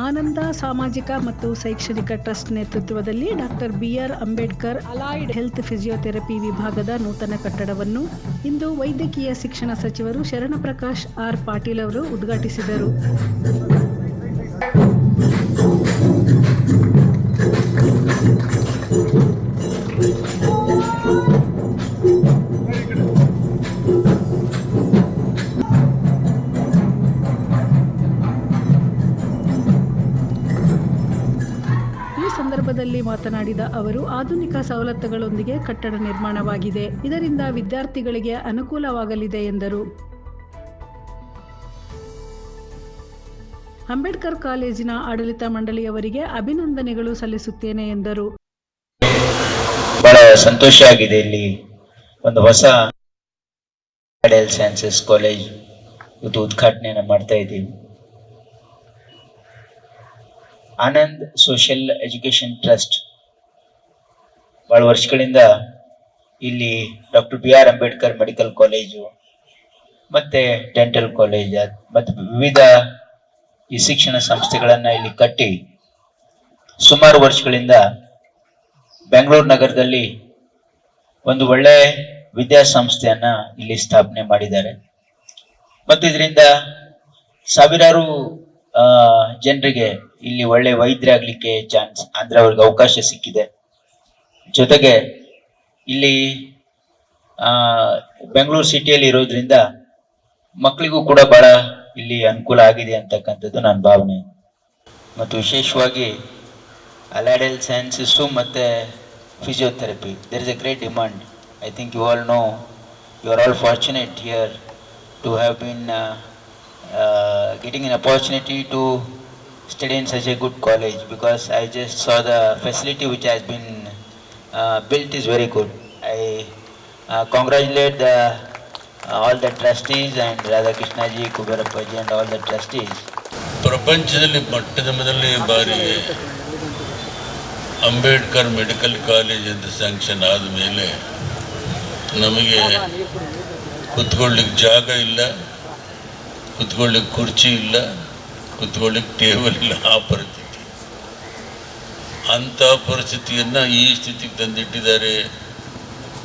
ಆನಂದ ಸಾಮಾಜಿಕ ಮತ್ತು ಶೈಕ್ಷಣಿಕ ಟ್ರಸ್ಟ್ ನೇತೃತ್ವದಲ್ಲಿ doctor B R Ambedkar allied health physiotherapy ವಿಭಾಗದ ನೂತನ ಕಟ್ಟಡವನ್ನು ಇಂದು ವೈದ್ಯಕೀಯ ಶಿಕ್ಷಣ ಸಚಿವರು ಶರಣಪ್ರಕಾಶ್ ಆರ್ ಪಾಟೀಲ್ ಅವರು ಉದ್ಘಾಟಿಸಿದರು. ಸಂದರ್ಭದಲ್ಲಿ ಮಾತನಾಡಿದ ಅವರು, ಆಧುನಿಕ ಸವಲತ್ತುಗಳೊಂದಿಗೆ ಕಟ್ಟಡ ನಿರ್ಮಾಣವಾಗಿದೆ. ಇದರಿಂದ ವಿದ್ಯಾರ್ಥಿಗಳಿಗೆ ಅನುಕೂಲವಾಗಲಿದೆ ಎಂದರು. ಅಂಬೇಡ್ಕರ್ ಕಾಲೇಜಿನ ಆಡಳಿತ ಮಂಡಳಿಯವರಿಗೆ ಅಭಿನಂದನೆಗಳು ಸಲ್ಲಿಸುತ್ತೇನೆ ಎಂದರು. ಬಹಳ ಸಂತೋಷ ಆಗಿದೆ ಇಲ್ಲಿ ಒಂದು ಹೊಸ ಸೈನ್ಸಸ್ ಕಾಲೇಜ್ ಇದು ಉದ್ಘಾಟನೆಯನ್ನು ಮಾಡ್ತಾ ಇದ್ದೀವಿ ಆನಂದ್ ಸೋಷಿಯಲ್ ಎಜುಕೇಶನ್ ಟ್ರಸ್ಟ್. ಬಹಳ ವರ್ಷಗಳಿಂದ ಇಲ್ಲಿ doctor B R Ambedkar medical college, ಮತ್ತೆ ಡೆಂಟಲ್ ಕಾಲೇಜ್, ಮತ್ತೆ ವಿವಿಧ ಈ ಶಿಕ್ಷಣ ಸಂಸ್ಥೆಗಳನ್ನು ಇಲ್ಲಿ ಕಟ್ಟಿ ಸುಮಾರು ವರ್ಷಗಳಿಂದ ಬೆಂಗಳೂರು ನಗರದಲ್ಲಿ ಒಂದು ಒಳ್ಳೆ ವಿದ್ಯಾಸಂಸ್ಥೆಯನ್ನ ಇಲ್ಲಿ ಸ್ಥಾಪನೆ ಮಾಡಿದ್ದಾರೆ. ಮತ್ತು ಇದರಿಂದ ಸಾವಿರಾರು ಜನರಿಗೆ ಇಲ್ಲಿ ಒಳ್ಳೆ ವೈದ್ಯರಾಗ್ಲಿಕ್ಕೆ ಚಾನ್ಸ್ ಅಂದ್ರೆ ಅವ್ರಿಗೆ ಅವಕಾಶ ಸಿಕ್ಕಿದೆ. ಜೊತೆಗೆ ಇಲ್ಲಿ, ಆ, ಬೆಂಗಳೂರು ಸಿಟಿಯಲ್ಲಿ ಇರೋದ್ರಿಂದ ಮಕ್ಕಳಿಗೂ ಕೂಡ ಬಹಳ ಇಲ್ಲಿ ಅನುಕೂಲ ಆಗಿದೆ ಅಂತಕ್ಕಂಥದ್ದು ನನ್ನ ಭಾವನೆ. ಮತ್ತು ವಿಶೇಷವಾಗಿ ಅಲೈಡಲ್ ಸೈನ್ಸಸ್ಸು ಮತ್ತು physiotherapy there is a great demand I think you all know you are all fortunate here to have been getting in opportunity to study in such a good college because I just saw the facility which has been uh, built is very good. I uh, congratulate the, uh, all the trustees and Radhakrishna ji, Kubarappa ji and all the trustees. ಪ್ರಪಂಚದಲ್ಲಿ ಮೊಟ್ಟದ ಮೊದಲನೇ ಬಾರಿಗೆ Ambedkar medical college ಅಂತ sanction ಆದಮೇಲೆ ನಮಗೆ ಕುತ್ಕೊಳ್ಳಿಕ್ಕೆ ಜಾಗ ಇಲ್ಲ ಕುತ್ಕೊಳ್ಳಿಕ್ಕೆ ಕುರ್ಚಿ ಇಲ್ಲ ಕುತ್ಕೊಳ್ಳಿಕ್ಕೆ ಟೇಬಲ್ ಇಲ್ಲ, ಆ ಪರಿಸ್ಥಿತಿ. ಅಂಥ ಪರಿಸ್ಥಿತಿಯನ್ನು ಈ ಸ್ಥಿತಿಗೆ ತಂದಿಟ್ಟಿದ್ದಾರೆ.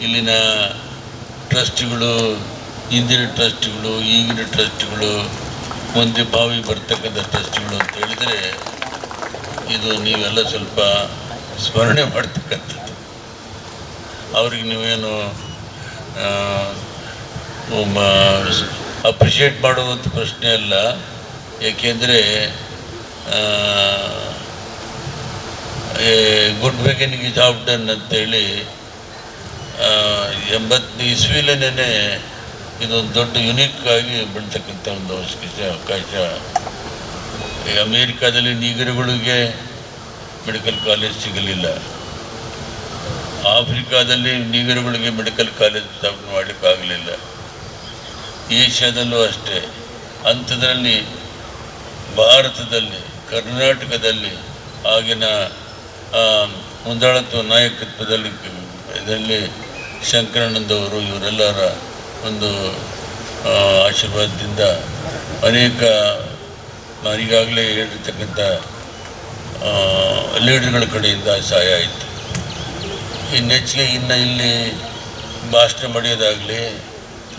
ಇಲ್ಲಿನ ಟ್ರಸ್ಟ್ಗಳು, ಹಿಂದಿನ ಟ್ರಸ್ಟ್ಗಳು, ಈಗಿನ ಟ್ರಸ್ಟ್ಗಳು, ಮುಂದೆ ಬಾವಿ ಬರ್ತಕ್ಕಂಥ ಟ್ರಸ್ಟ್ಗಳು ಅಂತ ಹೇಳಿದರೆ ಇದು ನೀವೆಲ್ಲ ಸ್ವಲ್ಪ ಸ್ಮರಣೆ ಮಾಡ್ತಕ್ಕಂಥದ್ದು. ಅವ್ರಿಗೆ ನೀವೇನು ಅಪ್ರಿಷಿಯೇಟ್ ಮಾಡುವಂಥ ಪ್ರಶ್ನೆ ಅಲ್ಲ. ಏಕೆಂದರೆ ಗುಡ್ ಇಸ್ ಆಫ್ ಡನ್ ಅಂತೇಳಿ ಎಂಬತ್ತು ಇಸ್ವಿಲೇನೆ ಇದೊಂದು ದೊಡ್ಡ ಯುನಿಕ್ ಆಗಿ ಬಿಡ್ತಕ್ಕಂಥ ಒಂದು ಅವಶ್ಯಕತೆ, ಅವಕಾಶ. ಅಮೇರಿಕಾದಲ್ಲಿ ನೀಗರುಗಳಿಗೆ ಮೆಡಿಕಲ್ ಕಾಲೇಜ್ ಸಿಗಲಿಲ್ಲ. ಆಫ್ರಿಕಾದಲ್ಲಿ ನೀಗರುಗಳಿಗೆ ಮೆಡಿಕಲ್ ಕಾಲೇಜ್ ಸ್ಥಾಪನೆ ಮಾಡಲಿಕ್ಕಾಗಲಿಲ್ಲ. ಏಷ್ಯಾದಲ್ಲೂ ಅಷ್ಟೇ. ಅಂಥದ್ರಲ್ಲಿ ಭಾರತದಲ್ಲಿ, ಕರ್ನಾಟಕದಲ್ಲಿ ಆಗಿನ ಮುಂದಾಳತ್ವ ನಾಯಕತ್ವದಲ್ಲಿ ಇದರಲ್ಲಿ ಶಂಕರಾನಂದವರು ಇವರೆಲ್ಲರ ಒಂದು ಆಶೀರ್ವಾದದಿಂದ ಅನೇಕ ಈಗಾಗಲೇ ಹೇಳಿರ್ತಕ್ಕಂಥ ಲೀಡರ್ಗಳ ಕಡೆಯಿಂದ ಸಹಾಯ ಆಯಿತು. ಇನ್ನು ಹೆಚ್ಚಿಗೆ ಇನ್ನು ಇಲ್ಲಿ ಭಾಷಣ ಮಾಡಿಯೋದಾಗಲಿ,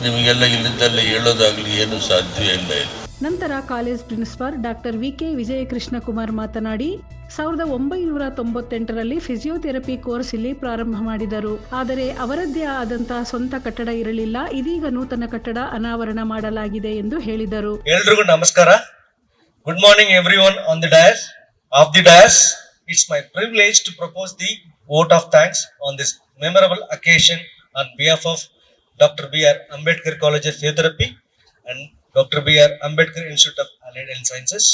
ನಿಮಗೆಲ್ಲ ಇಲ್ಲಿದ್ದಲ್ಲಿ ಹೇಳೋದಾಗಲಿ ಏನೂ ಸಾಧ್ಯ ಇಲ್ಲ ಇಲ್ಲಿ. ನಂತರ college principal doctor VK Vijayakrishna Kumar ಮಾತನಾಡಿ, ಸಾವಿರದ ಒಂಬೈನೂರ ತೊಂಬತ್ತೆಂಟರಲ್ಲಿ ಫಿಸಿಯೋಥೆರಪಿ ಕೋರ್ಸ್ ಇಲ್ಲಿ ಪ್ರಾರಂಭ ಮಾಡಿದರು. ಆದರೆ ಅವರದ್ದೇ ಆದಂತಹ ಸ್ವಂತ ಕಟ್ಟಡ ಇರಲಿಲ್ಲ. ಇದೀಗ ನೂತನ ಕಟ್ಟಡ ಅನಾವರಣ ಮಾಡಲಾಗಿದೆ ಎಂದು ಹೇಳಿದರು. ಎಲ್ರಿಗೂ ನಮಸ್ಕಾರ. Good morning everyone on the dash of the dash it's my privilege to propose the vote of thanks on this memorable occasion on behalf of doctor B R Ambedkar college of physiotherapy and b r Ambedkar institute of allied Sciences. Sciences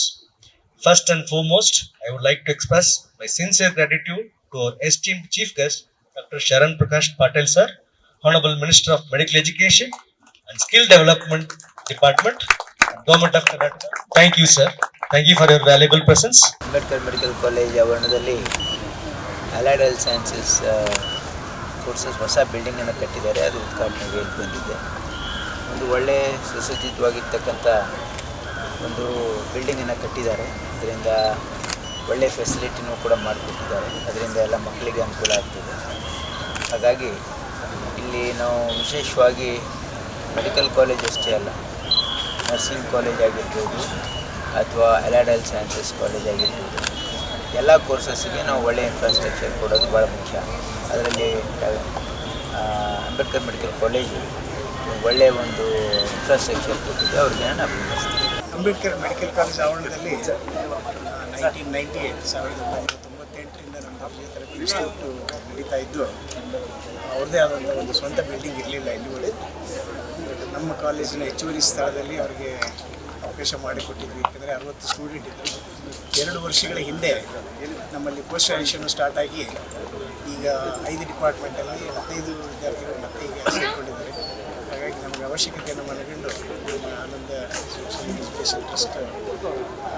First and foremost, I would like to express my sincere gratitude to our esteemed chief guest, Dr. Sharan Prakash Patel sir, Honorable Minister of Medical Education and Skill Development Department, Government of Karnataka. Thank you, sir. Thank you for your valuable presence. Ambedkar medical college ಆವರಣದಲ್ಲಿ allied health sciences courses ಹೊಸ ಬಿಲ್ಡಿಂಗನ್ನು ಕಟ್ಟಿದ್ದಾರೆ ಅದು ಉದ್ಘಾಟನೆಗೆ ಬಂದಿದ್ದೆ ಒಂದು ಒಳ್ಳೆಯ ಸುಸಜ್ಜಿತವಾಗಿರ್ತಕ್ಕಂಥ ಒಂದು ಬಿಲ್ಡಿಂಗನ್ನು ಕಟ್ಟಿದ್ದಾರೆ. ಅದರಿಂದ ಒಳ್ಳೆಯ ಫೆಸಿಲಿಟಿನೂ ಕೂಡ ಮಾಡಿಕೊಟ್ಟಿದ್ದಾರೆ. ಅದರಿಂದ ಎಲ್ಲ ಮಕ್ಕಳಿಗೆ ಅನುಕೂಲ ಆಗ್ತದೆ. ಹಾಗಾಗಿ ಇಲ್ಲಿ ನಾವು ವಿಶೇಷವಾಗಿ ಮೆಡಿಕಲ್ ಕಾಲೇಜ್ ಅಷ್ಟೇ ಅಲ್ಲ ನರ್ಸಿಂಗ್ ಕಾಲೇಜ್ ಆಗಿರ್ಬೋದು ಅಥವಾ ಅಲಾಡಲ್ ಸೈನ್ಸಸ್ ಕಾಲೇಜ್ ಆಗಿರ್ಬೋದು, ಎಲ್ಲ ಕೋರ್ಸಸ್ಸಿಗೆ ನಾವು ಒಳ್ಳೆಯ ಇನ್ಫ್ರಾಸ್ಟ್ರಕ್ಚರ್ ಕೊಡೋದು ಭಾಳ ಮುಖ್ಯ. ಅದರಲ್ಲಿ ಅಂಬೇಡ್ಕರ್ ಮೆಡಿಕಲ್ ಕಾಲೇಜು ಒಳ್ಳೆಯ ಒಂದು ಇನ್ಫ್ರಾಸ್ಟ್ರಕ್ಚರ್ ಕೊಟ್ಟಿದೆ ಅವ್ರಿಗೆ ನಾನು ಅಂಬೇಡ್ಕರ್ ಮೆಡಿಕಲ್ ಕಾಲೇಜ್ ಆವರಣದಲ್ಲಿ ನೈನ್ಟೀನ್ ನೈಂಟಿ ಏಟ್ ಸಾವಿರದ ಒಂಬೈನೂರ ತೊಂಬತ್ತೆಂಟರಿಂದ ನಮ್ಮ ಫಿಸಿಯೋಥೆರಪಿ ಇನ್ಸ್ಟಿಟ್ಯೂಟ್ ನಡೀತಾ ಇದ್ದು, ಅವ್ರದ್ದೇ ಆದಂಥ ಒಂದು ಸ್ವಂತ ಬಿಲ್ಡಿಂಗ್ ಇರಲಿಲ್ಲ ಇಲ್ಲಿವರೆಗೂ. ನಮ್ಮ ಕಾಲೇಜಿನ ಹೆಚ್ಚುವರಿ ಸ್ಥಳದಲ್ಲಿ ಅವರಿಗೆ ಅವಕಾಶ ಮಾಡಿಕೊಟ್ಟಿದ್ವಿ. ಯಾಕಂದರೆ ಅರವತ್ತು ಸ್ಟೂಡೆಂಟ್ ಇದ್ದರು ಎರಡು ವರ್ಷಗಳ ಹಿಂದೆ ನಮ್ಮಲ್ಲಿ ಪೋಸ್ಟ್ ಗ್ರಾಜುಯೇಷನ್ ಸ್ಟಾರ್ಟ್ ಆಗಿ ಈಗ ಐದು ಡಿಪಾರ್ಟ್ಮೆಂಟಲ್ಲಿ ಹದಿನೈದು ವಿದ್ಯಾರ್ಥಿಗಳು ಮತ್ತೆ ಈಗ ಸೇರಿಕೊಂಡಿದ್ದಾರೆ. ಅವಶ್ಯಕತೆಯನ್ನು ಮನಗಂಡು ನಮ್ಮ ಆನಂದ ಎಜುಕೇಷನ್ ಟ್ರಸ್ಟ್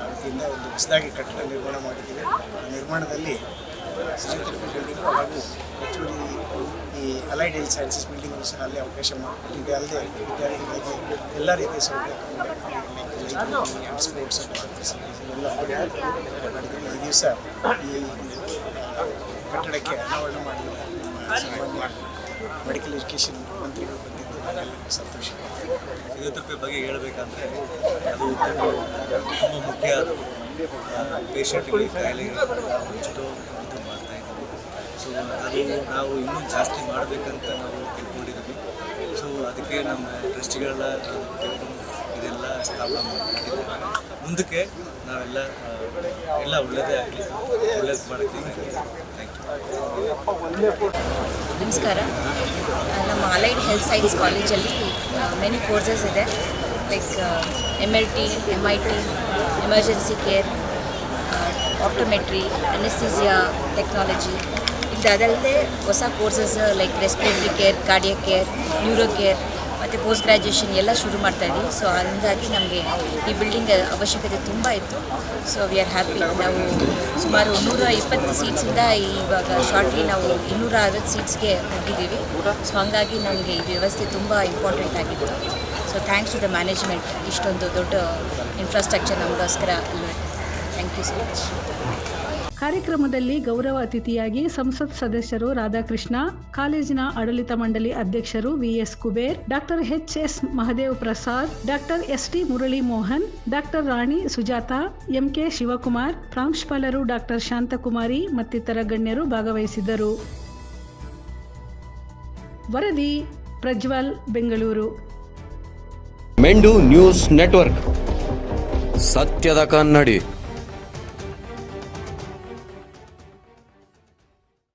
ವತಿಯಿಂದ ಒಂದು ಹೊಸದಾಗಿ ಕಟ್ಟಡ ನಿರ್ಮಾಣ ಮಾಡಿದ್ದೀವಿ. ಆ ನಿರ್ಮಾಣದಲ್ಲಿ ಫಿಸಿಯೋಥೆರಪಿ ಬಿಲ್ಡಿಂಗು ಹಾಗೂ ಹೆಚ್ಚುವರಿ ಈ ಅಲೈಡ್ ಹೆಲ್ತ್ ಸೈನ್ಸಸ್ ಬಿಲ್ಡಿಂಗ್ ಸಹ ಅಲ್ಲಿ ಅವಕಾಶ ಮಾಡಿಕೊಟ್ಟಿದೆ. ಅಲ್ಲದೆ ವಿದ್ಯಾರ್ಥಿಗಳಿಗೆ ಎಲ್ಲ ರೀತಿಯ ಸೌಲಭ್ಯ ಸ್ಪೋರ್ಟ್ಸ್ ಎಲ್ಲ ಮಾಡಿದ್ದೀವಿ ಈ ದಿವಸ ಈ ಕಟ್ಟಡಕ್ಕೆ ಅನಾವರಣ ಸಾಮಾನ್ಯ ಮೆಡಿಕಲ್ ಎಜುಕೇಷನ್ ಮಂತ್ರಿಗಳು ಬಂದಿದ್ದು ಸಂತೋಷ. ಫಿಸಿಯೋಥೆರಪಿ ಬಗ್ಗೆ ಹೇಳಬೇಕಂದ್ರೆ ಅದು ತುಂಬ ಮುಖ್ಯ ಪೇಷಂಟ್ಗಳಿಗೆ ಕಾಯಿಲೆ ಉಚಿತ ಇದು ಮಾಡ್ತಾ ಇದ್ದೀವಿ. ಸೊ ಅದು ನಾವು ಇನ್ನೂ ಜಾಸ್ತಿ ಮಾಡಬೇಕಂತ ನಾವು ತಿಳ್ಕೊಂಡಿದ್ದೀವಿ. ಸೊ ಅದಕ್ಕೆ ನಮ್ಮ ಟ್ರಸ್ಟಿಗಳೆಲ್ಲ ಇದೆಲ್ಲ ಸ್ಥಾಪನೆ ಮಾಡಿದ್ದೀವಿ ಮುಂದಕ್ಕೆ ನಾವೆಲ್ಲ ಎಲ್ಲ ಒಳ್ಳೆಯದೇ ಆಗಲಿ, ಒಳ್ಳೇದು ಯು ನಮಸ್ಕಾರ. ನಮ್ಮ ಅಲೈಡ್ ಹೆಲ್ತ್ ಸೈನ್ಸ್ ಕಾಲೇಜಲ್ಲಿ ಮೆನಿ ಕೋರ್ಸಸ್ ಇದೆ. Like M L T M I T emergency care optometry anaesthesia technology ಇದಲ್ಲದೆ ಹೊಸ courses like respiratory care cardiac care neuro care ಮತ್ತು ಪೋಸ್ಟ್ ಗ್ರ್ಯಾಜುಯೇಷನ್ ಎಲ್ಲ ಶುರು ಮಾಡ್ತಾ ಇದ್ದೀವಿ. ಸೊ ಹಂಗಾಗಿ ನಮಗೆ ಈ ಬಿಲ್ಡಿಂಗ್ ಅವಶ್ಯಕತೆ ತುಂಬ ಇತ್ತು. ಸೊ ವಿ ಆರ್ ಹ್ಯಾಪಿ ನಾವು ಸುಮಾರು ನೂರ ಇಪ್ಪತ್ತು ಸೀಟ್ಸಿಂದ ಇವಾಗ ಶಾರ್ಟ್ಲಿ ನಾವು ಇನ್ನೂರ ಅರವತ್ತು ಸೀಟ್ಸ್ಗೆ ಹೋಗಿದ್ದೀವಿ ಸೊ ಹಾಗಾಗಿ ನಮಗೆ ಈ ವ್ಯವಸ್ಥೆ ತುಂಬ ಇಂಪಾರ್ಟೆಂಟ್ ಆಗಿತ್ತು. So thanks to the management ಇಷ್ಟೊಂದು ದೊಡ್ಡ ಇನ್ಫ್ರಾಸ್ಟ್ರಕ್ಚರ್ ನಮಗೋಸ್ಕರ ಥ್ಯಾಂಕ್ ಯು ಸೊ ಮಚ್ ಕಾರ್ಯಕ್ರಮದಲ್ಲಿ ಗೌರವ ಅತಿಥಿಯಾಗಿ ಸಂಸತ್ ಸದಸ್ಯರು ರಾಧಾಕೃಷ್ಣ, ಕಾಲೇಜಿನ ಆಡಳಿತ ಮಂಡಳಿ ಅಧ್ಯಕ್ಷರು VS Kuber, doctor H S Mahadev Prasad, doctor S T Murali Mohan doctor Rani Sujatha, MK Shivakumar, ಪ್ರಾಂಶುಪಾಲರು ಡಾಕ್ಟರ್ ಶಾಂತಕುಮಾರಿ ಮತ್ತಿತರ ಗಣ್ಯರು ಭಾಗವಹಿಸಿದ್ದರು ವರದಿ, ಪ್ರಜ್ವಲ್, ಬೆಂಗಳೂರು. ಮೆಂಡು ನ್ಯೂಸ್ ನೆಟ್ವರ್ಕ್. ಸತ್ಯದ ಕನ್ನಡಿ.